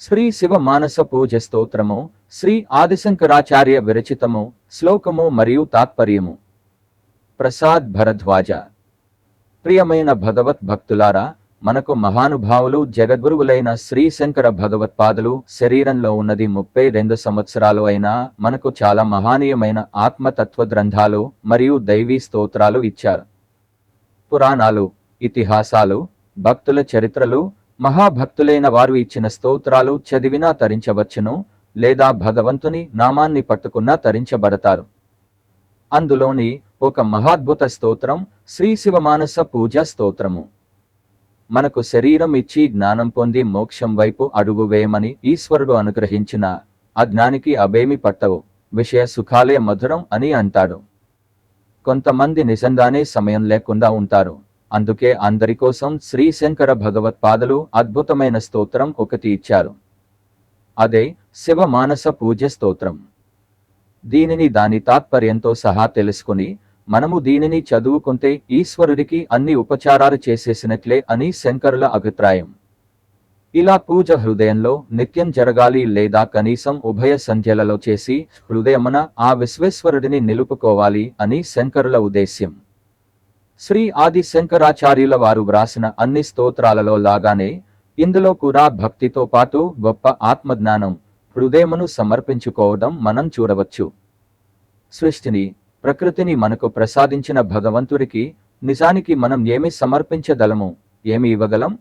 శ్రీ శివ మానస పూజ స్తోత్రము శ్రీ ఆదిశంకరాచార్య విరచితము శ్లోకము మరియు తాత్పర్యము. ప్రసాద్ భరద్వాజ. ప్రియమైన భగవత్ భక్తులారా మనకు మహానుభావులు జగద్గురువులైన శ్రీ శంకర భగవత్పాదులు శరీరంలో ఉన్నది ముప్పై రెండు సంవత్సరాలు అయినా మనకు చాలా మహానీయమైన ఆత్మతత్వ గ్రంథాలు మరియు దైవీ స్తోత్రాలు ఇచ్చారు. పురాణాలు ఇతిహాసాలు భక్తుల చరిత్రలు మహాభక్తులైన వారు ఇచ్చిన స్తోత్రాలు చదివినా తరించవచ్చును లేదా భగవంతుని నామాన్ని పట్టుకున్నా తరించబడతారు. అందులోని ఒక మహాద్భుత స్తోత్రం శ్రీ శివమానస పూజా స్తోత్రము. మనకు శరీరం ఇచ్చి జ్ఞానం పొంది మోక్షం వైపు అడుగు వేయమని ఈశ్వరుడు అనుగ్రహించిన అజ్ఞానికి అవేమి పట్టవు విషయ సుఖాలే మధురం అని అంటాడు. కొంతమంది నిజంగానే సమయం లేకుండా ఉంటారు. అందుకే అందరి కోసం శ్రీ శంకర భగవత్పాదలు అద్భుతమైన స్తోత్రం ఒకటి ఇచ్చారు. అదే శివ మానస పూజ స్తోత్రం. దీనిని దాని తాత్పర్యంతో సహా తెలుసుకుని మనము దీనిని చదువుకుంటే ఈశ్వరుడికి అన్ని ఉపచారాలు చేసేసినట్లే అని శంకరుల అభిప్రాయం. ఇలా పూజ హృదయంలో నిత్యం జరగాలి లేదా కనీసం ఉభయ సంధ్యలలో చేసి హృదయమున ఆ విశ్వేశ్వరుడిని నిలుపుకోవాలి అని శంకరుల ఉద్దేశ్యం. శ్రీ ఆది శంకరాచార్యుల వారు వ్రాసిన అన్ని స్తోత్రాలలో లాగానే ఇందులో కూడా భక్తితో పాటు గొప్ప ఆత్మజ్ఞానం హృదయమును సమర్పించుకోవడం మనం చూడవచ్చు. సృష్టిని ప్రకృతిని మనకు ప్రసాదించిన భగవంతుడికి నిజానికి మనం ఏమి సమర్పించగలము ఏమి ఇవ్వగలం?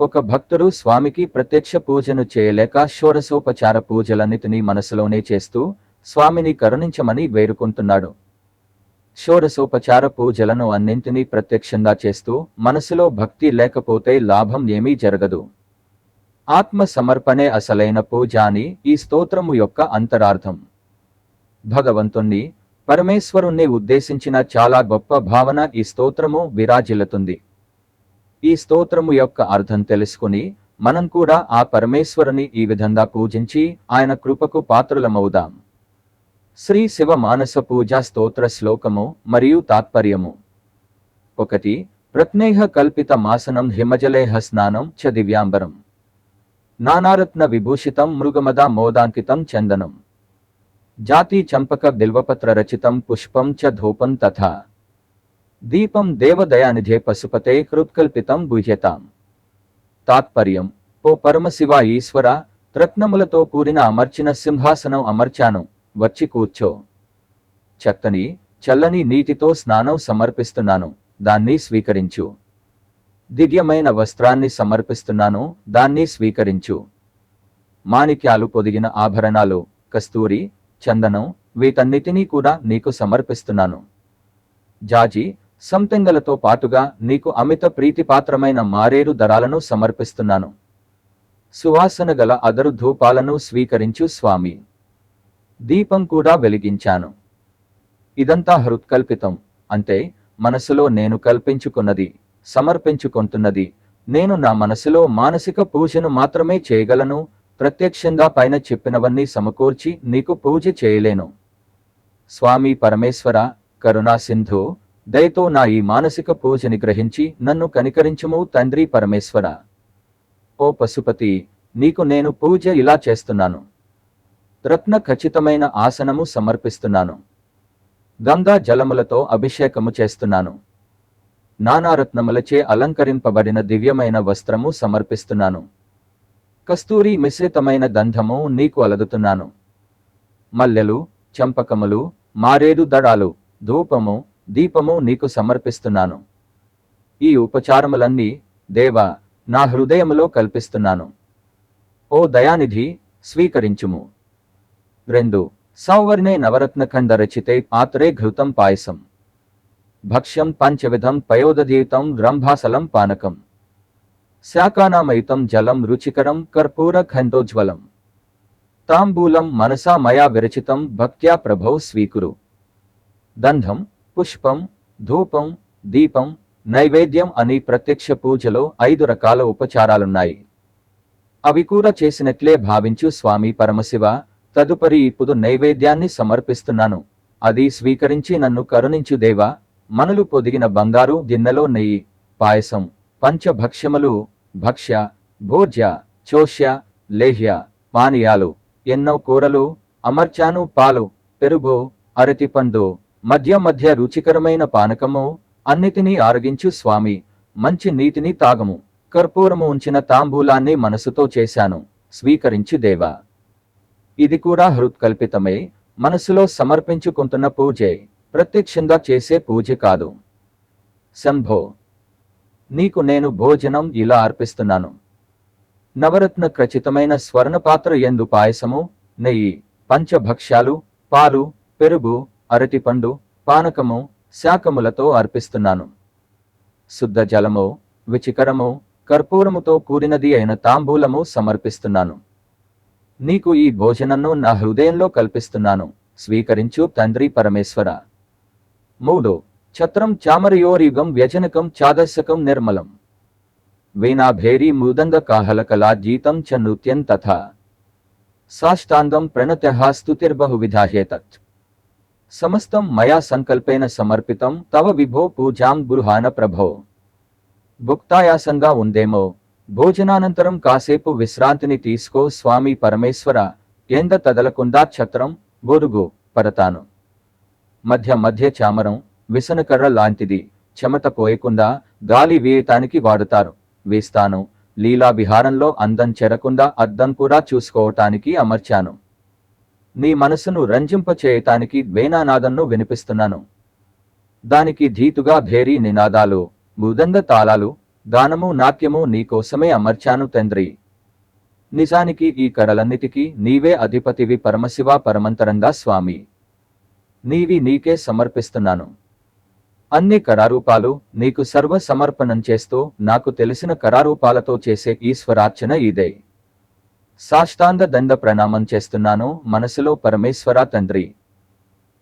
ఒక భక్తుడు స్వామికి ప్రత్యక్ష పూజను చేయలేక షోరసోపచార పూజలన్నిటినీ మనసులోనే చేస్తూ స్వామిని కరుణించమని వేడుకుంటున్నాడు. షోడశోపచార పూజలను అన్నింటినీ ప్రత్యక్షంగా చేస్తూ మనసులో భక్తి లేకపోతే లాభం ఏమీ జరగదు. ఆత్మ సమర్పణే అసలైన పూజ అని ఈ స్తోత్రము యొక్క అంతరార్థం. భగవంతుణ్ణి పరమేశ్వరుణ్ణి ఉద్దేశించిన చాలా గొప్ప భావన ఈ స్తోత్రము విరాజిల్లుతుంది. ఈ స్తోత్రము యొక్క అర్థం తెలుసుకుని మనం కూడా ఆ పరమేశ్వరుని ఈ విధంగా పూజించి ఆయన కృపకు పాత్రులమవుదాం. శ్రీ శివ మానస పూజా స్తోత్ర శ్లోకము మరియు తాత్పర్యము. ఒకటి ప్రజ్ఞేహ కల్పిత మాసనం హిమజలేహ స్నానం చ దివ్యాంబరం. నానారత్న విభూషితం మృగమద మోదాంకితం చందనం. జాతి చంపక బిల్వపత్ర రచితం పుష్పం చ ధూపం తథా. దీపం దేవదయానిధే పశుపతే హృత్కల్పితం భుజతాం. తాత్పర్యం ఓ పరమశివ ఈశ్వర రత్నములతో కూడిన అమర్చిన సింహాసనం అమర్చాను. వచ్చి కూర్చో. చెత్తని చల్లని నీటితో స్నానం సమర్పిస్తున్నాను. దాన్ని స్వీకరించు. దివ్యమైన వస్త్రాన్ని సమర్పిస్తున్నాను. దాన్ని స్వీకరించు. మాణిక్యాలు పొదిగిన ఆభరణాలు కస్తూరి చందనం వీటన్నిటినీ కూడా నీకు సమర్పిస్తున్నాను. జాజి సంతెంగలతో పాటుగా నీకు అమిత ప్రీతిపాత్రమైన మారేరు దరాలను సమర్పిస్తున్నాను. సువాసన గల అదరు ధూపాలను స్వీకరించు స్వామి. దీపం కూడా వెలిగించాను. ఇదంతా హృత్కల్పితం. అంటే మనసులో నేను కల్పించుకున్నది సమర్పించుకుంటున్నది. నేను నా మనసులో మానసిక పూజను మాత్రమే చేయగలను ప్రత్యక్షంగా పైన చెప్పినవన్నీ సమకూర్చి నీకు పూజ చేయలేను. స్వామి పరమేశ్వర కరుణా సింధు దయతో నా ఈ మానసిక పూజని గ్రహించి నన్ను కనికరించుము తండ్రి పరమేశ్వర. ఓ పశుపతి నీకు నేను పూజ ఇలా చేస్తున్నాను. రత్న ఖచ్చితమైన ఆసనము సమర్పిస్తున్నాను. గంగా జలములతో అభిషేకము చేస్తున్నాను. నానారత్నములచే అలంకరింపబడిన దివ్యమైన వస్త్రము సమర్పిస్తున్నాను. కస్తూరి మిశ్రితమైన గంధము నీకు అలదుతున్నాను. మల్లెలు చంపకములు మారేడు దడాలు ధూపము దీపము నీకు సమర్పిస్తున్నాను. ఈ ఉపచారములన్నీ దేవా నా హృదయములో కల్పిస్తున్నాను. ఓ దయానిధి స్వీకరించుము. రెండు. సౌవర్ణే నవరత్నఖండ రచితే పాత్రే ఘృతం పాయసం. భక్ష్యం పంచవిధం పయోదీతం రంభాసలం పానకం. శాకానామయుతం జలం రుచికరం కర్పూర ఖండోజ్వలం. తాంబూలం మనసా మయా విరచితం భక్త్యా ప్రభౌ స్వీకురు. దంధం పుష్పం ధూపం దీపం నైవేద్యం అని ప్రత్యక్ష పూజలో ఐదు రకాల ఉపచారాలున్నాయి. అవి కూడా చేసినట్లే భావించు స్వామి పరమశివ తదుపరి ఇప్పుడు నైవేద్యాన్ని సమర్పిస్తున్నాను. అది స్వీకరించి నన్ను కరుణించు దేవా మనలు పొదిగిన బంగారు గిన్నెలో నెయ్యి పాయసం పంచభక్ష్యములు భక్ష్య భోజ్య చోష్య లేహ్య పానీయాలు ఎన్నో కూరలు అమర్చాను పాలు పెరుగు అరటిపండు మధ్య మధ్య రుచికరమైన పానకము అన్నిటినీ ఆరగించు స్వామి మంచి నీతిని తాగము కర్పూరము ఉంచిన తాంబూలాన్ని మనసుతో చేశాను స్వీకరించు దేవా. ఇది కూడా హృత్కల్పితమై. మనసులో సమర్పించుకుంటున్న పూజే. ప్రత్యక్షంగా చేసే పూజ కాదు. శంభో నీకు నేను భోజనం ఇలా అర్పిస్తున్నాను. నవరత్న ఖచ్చితమైన స్వర్ణ పాత్ర ఎందు పాయసము నెయ్యి పంచభక్ష్యాలు పాలు పెరుగు అరటిపండు పానకము శాకములతో అర్పిస్తున్నాను. శుద్ధ జలము విచికరము కర్పూరముతో కూడినది అయిన తాంబూలము సమర్పిస్తున్నాను. నీకు ఈ భోజనను నా హృదయంలో కల్పిస్తున్నాను. స్వీకరించు తండ్రి పరమేశ్వర. మూడు. ఛత్రం చామరయోరియుగం వ్యజనకం చాదశకం నిర్మలం. వీణాభేరీ మృదంగ కాహలకలా జీతం చ నృత్యం తథా. సాష్టాంగం ప్రణత్యః స్తుతిర్బహువిధాహ్యేతత్ సమస్తం మయా సంకల్పేన సమర్పితం తవ విభో పూజాం గృహాన ప్రభో. భుక్తాయాసంగా ఉందేమో? భోజనానంతరం కాసేపు విశ్రాంతిని తీసుకో స్వామి పరమేశ్వర ఎంద తదలకుండా ఛత్రం బొరుగు పడతాను మధ్య మధ్య చామరం విసనకర్ర లాంటిది చెమట పోయకుండా గాలి వేయటానికి వాడుతారు. వేస్తాను. లీలా విహారంలో అందం చెరకుండా అద్దం కూడా చూసుకోవటానికి అమర్చాను. నీ మనసును రంజింపచేయటానికి వేణానాదంను వినిపిస్తున్నాను. దానికి ధీతుగా భేరీ నినాదాలు మృదంగ తాళాలు గానము నాట్యము నీకోసమే అమర్చాను తండ్రి. నిజానికి ఈ కరలన్నిటికీ నీవే అధిపతివి పరమశివ పరమంతరంగా స్వామి. నీవి నీకే సమర్పిస్తున్నాను. అన్ని కరారూపాలు నీకు సర్వ సమర్పణం చేస్తూ నాకు తెలిసిన కరారూపాలతో చేసే ఈశ్వరార్చన ఇదే. సాష్టాంగ దండ ప్రణామం చేస్తున్నాను మనసులో పరమేశ్వర తండ్రి.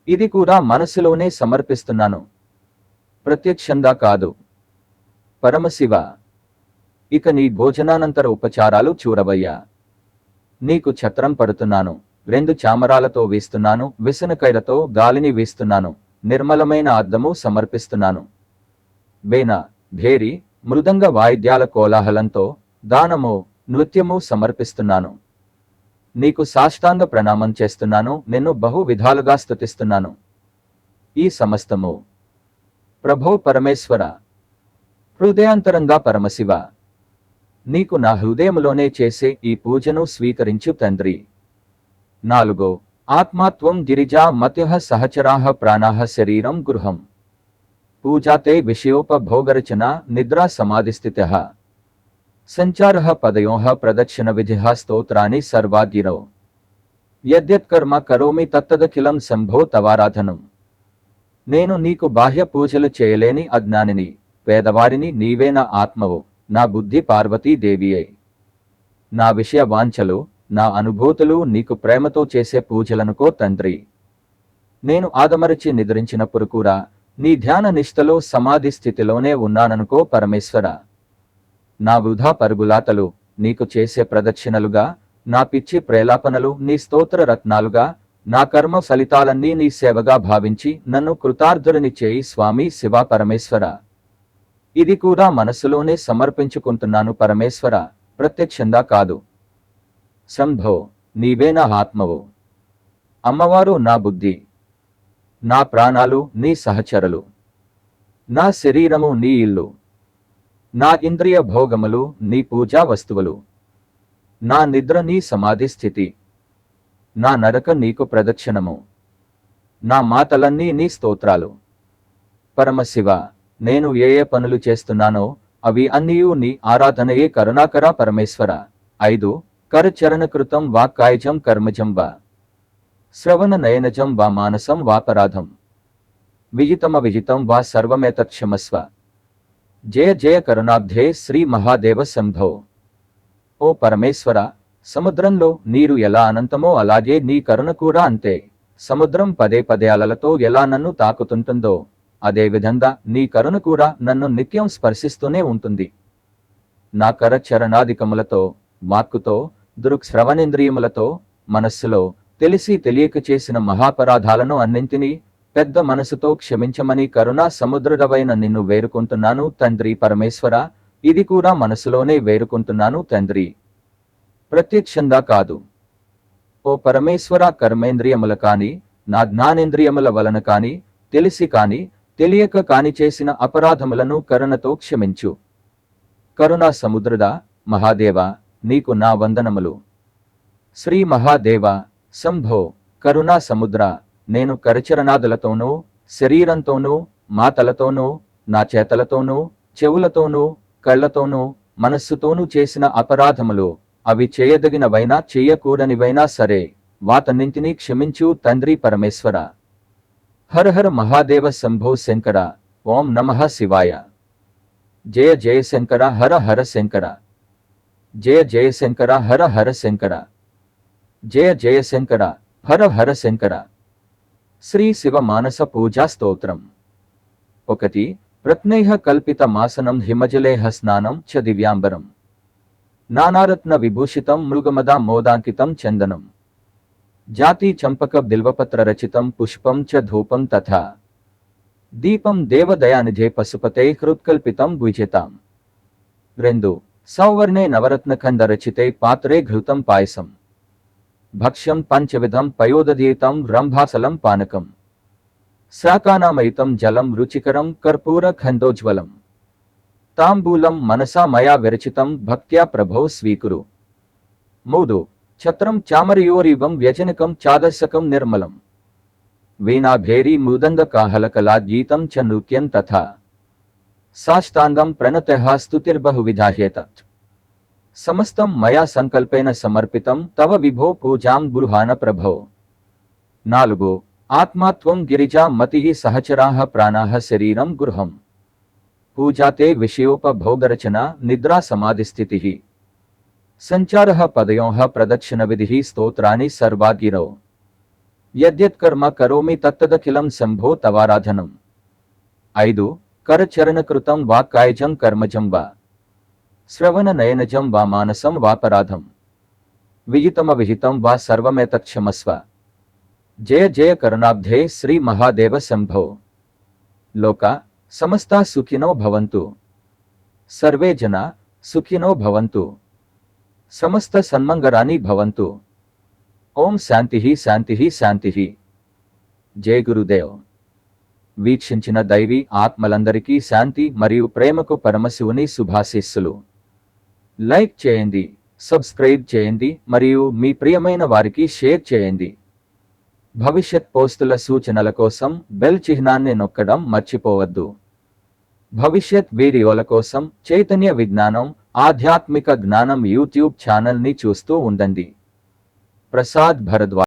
ఇది కూడా మనసులోనే సమర్పిస్తున్నాను. ప్రత్యక్షంగా కాదు. పరమశివ ఇక నీ భోజనానంతర ఉపచారాలు చూడవయ్యా. నీకు ఛత్రం పడుతున్నాను రెండు చామరాలతో వీస్తున్నాను విసనకైలతో గాలిని వీస్తున్నాను నిర్మలమైన అద్దము సమర్పిస్తున్నాను. వేణ భేరి మృదంగ వాయిద్యాల కోలాహలంతో దానము నృత్యము సమర్పిస్తున్నాను. నీకు సాష్టాంగ ప్రణామం చేస్తున్నాను నిన్ను బహు విధాలుగా స్తుతిస్తున్నాను. ఈ సమస్తము. ప్రభో పరమేశ్వర హృదయాంతరంగా పరమశివ నీకు నా హృదయములోనే చేసే ఈ పూజను స్వీకరించు తండ్రి. నాలుగో ఆత్మాత్వం గిరిజా మత్యః సహచరాహ ప్రాణాహ శరీరం గృహం. పూజాతే విషయోపభోగరచన నిద్రా సమాధిస్థిత. సంచార పదయో ప్రదక్షిణ విధి స్తోత్రాన్ని సర్వాగిరో యద్యత్కర్మ కరోమి తత్తదఖిలం సంభో తవారాధనం. నేను నీకు బాహ్య పూజలు చేయలేని అజ్ఞానిని. పేదవారిని నీవే నా ఆత్మవు నా బుద్ధి పార్వతీదేవియే. నా విషయ వాంఛలు నా అనుభూతులు నీకు ప్రేమతో చేసే పూజలనుకో తండ్రి. నేను ఆదమరచి నిద్రించినప్పుడు కూడా నీ ధ్యాన నిష్టలో సమాధి స్థితిలోనే ఉన్నాననుకో పరమేశ్వర. నా వృధా పరుగులాతలు నీకు చేసే ప్రదక్షిణలుగా నా పిచ్చి ప్రేలాపనలు నీ స్తోత్ర రత్నాలుగా నా కర్మ ఫలితాలన్నీ నీ సేవగా భావించి నన్ను కృతార్థులని చేయి స్వామి శివ పరమేశ్వర. ఇది కూడా మనసులోనే సమర్పించుకుంటున్నాను పరమేశ్వర ప్రత్యక్షంగా కాదు. శంభో నీవే నా ఆత్మవు. అమ్మవారు నా బుద్ధి. నా ప్రాణాలు నీ సహచరులు. నా శరీరము నీ ఇల్లు. నా ఇంద్రియ భోగములు నీ పూజా వస్తువులు. నా నిద్ర నీ సమాధి స్థితి. నా నరక నీకు ప్రదక్షిణము. నా మాటలన్నీ నీ స్తోత్రాలు. పరమశివ నేను ఏ ఏ పనులు చేస్తున్నానో అవి అన్నీయు నీ ఆరాధనయే కరుణాకర పరమేశ్వర. ఐదు కరచరణకృతం వా కాయజం కర్మజం వా. శ్రవణ నయనజం వా మానసం వాపరాధం విజితమ విజితం వా సర్వమేతక్షమస్వ. జయ జయ కరుణాబ్ధే శ్రీ మహాదేవ సంభో ఓ పరమేశ్వర సముద్రంలో నీరు ఎలా అనంతమో అలాగే నీ కరుణ కూడా అంతే. సముద్రం పదే పదే అలలతో ఎలా నన్ను తాకుతుంటుందో అదే విధంగా నీ కరుణ కూడా నన్ను నిత్యం స్పర్శిస్తూనే ఉంటుంది. నా కర చరణాధికములతో వాక్కుతో దృక్శ్రవణేంద్రియములతో మనస్సులో తెలిసి తెలియక చేసిన మహాపరాధాలను అన్నింటినీ పెద్ద మనసుతో క్షమించమని కరుణా సముద్రుడవైన నిన్ను వేరుకుంటున్నాను తండ్రి పరమేశ్వర. ఇది కూడా మనసులోనే వేరుకుంటున్నాను తండ్రి. ప్రత్యక్షంగా కాదు. ఓ పరమేశ్వర కర్మేంద్రియముల కాని నా జ్ఞానేంద్రియముల వలన కాని తెలిసి కాని తెలియక కాని చేసిన అపరాధములను కరుణతో క్షమించు. కరుణా సముద్రదా మహాదేవ నీకు నా వందనములు. శ్రీ మహాదేవ శంభో కరుణా సముద్ర నేను కరచరణాదులతోనూ శరీరంతోనూ మాతలతోనూ నా చేతలతోనూ చెవులతోనూ కళ్ళతోనూ మనస్సుతోనూ చేసిన అపరాధములు అవి చేయదగినవైనా చెయ్యకూడనివైనా సరే వాతన్నింటినీ క్షమించు తండ్రి పరమేశ్వర. హర హర మహాదేవ శంభో శంకర ఓం నమః శివాయ జయ జయ శంకర హర హర శంకర జయ జయ శంకర హర హర శంకర జయ జయ శంకర హర హర శంకర శ్రీ శివ మానస పూజా స్తోత్రం ఒకటి ప్రత్నైహ కల్పిత మాసనం హిమజలేహ స్నానం చ దివ్యాంబరం నానారత్న విభూషితం మృగమద మోదాంకితం చందనం జాతి చంపక బిల్వపత్ర రచితం పుష్పం చ ధూపం తథా. దీపం దేవదయానిధే పశుపతే హృత్కల్పితం భుజేతాం. రెండు సౌవర్ణే నవరత్నఖండ రచితే పాత్రే ఘృతం పాయసం. భక్ష్యం పంచవిధం పయోదధీతం రంభాసలం పానకం. శాకానామయుతం జలం రుచికరం కర్పూర ఖండోజ్వలం. తాంబూలం మనసా మయా విరచితం భక్త్యా ప్రభో స్వీకురు. మూడు ఛత్రం చామరయోరివం వ్యజనకం చాదశకం నిర్మలం. వీణాభేరీ మృదంగ కాహలకలా గీతం చ నృత్యం తథా. సాష్టాంగం ప్రణతః స్తుతిర్బహువిధాహ్యేతత్ సమస్తం మయా సంకల్పేన సమర్పితం తవ విభో పూజాం గృహాన ప్రభో. నాలుగు ఆత్మాత్వం గిరిజా మతి సహచరాః ప్రాణాః శరీరం గృహం. పూజాతే విషయోపభోగరచన నిద్రా సమాధిస్థితిః. సంచార పదయోహ ప్రదక్షిణ విధి స్తోత్రాన్ని సర్వాగిరో. యద్యత్కర్మ కరోమి తత్తదఖిలం శంభో తవారాధనం. ఐదు కరచరణకృతం వా కాయజం కర్మజం వా. శ్రవణ నయనజం వా మానసం వాపరాధం విహితమ విహితం వా సర్వమేతక్షమస్వ. జయ జయ కరుణాబ్ధే శ్రీ మహాదేవ శంభో. లోక సమస్తా సుఖినో భవంతు. సర్వే జన సుఖినో భవంతు. సమస్త సన్మంగళాని భవంతు. ఓం శాంతి శాంతి శాంతి. జయ గురుదేవ్. వీక్షించిన దైవీ ఆత్మలందరికీ శాంతి మరియు ప్రేమకు పరమశివుని శుభాశీస్సులు. లైక్ చేయండి సబ్స్క్రైబ్ చేయండి మరియు మీ ప్రియమైన వారికి షేర్ చేయండి. భవిష్యత్ పోస్టుల సూచనల కోసం బెల్ చిహ్నాన్ని నొక్కడం మర్చిపోవద్దు. భవిష్యత్ వీడియోల కోసం చైతన్య విజ్ఞానం ఆధ్యాత్మిక జ్ఞానం యూట్యూబ్ ఛానల్ని చూస్తూ ఉండండి. ప్రసాద్ భరద్వాజ్